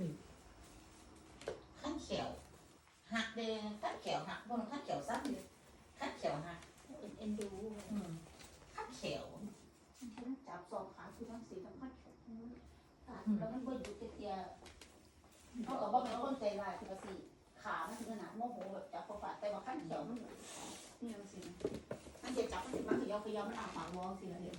ดื้ขั้นเขียวหักเดงขั้นเขียวหักบนขั้นเขียวซ้ำเลยขั้นเขียวหักเอ็นดูขั้นเขียวฉันจับสองขาคือทั้งสีทั้งขั้นเขียวแล้วมันก็อยู่เตี้ยเขาบอกว่าเป็นคนใจร้ายคือว่าสีขามันถึงขนาดโมโหแบบจับประฝาแต่ว่าขั้นเขียวมันนี่มันสิมันจะจับมันจะมันเขียวเขียวมันอ่างปากมองสิแล้วเดี๋ยว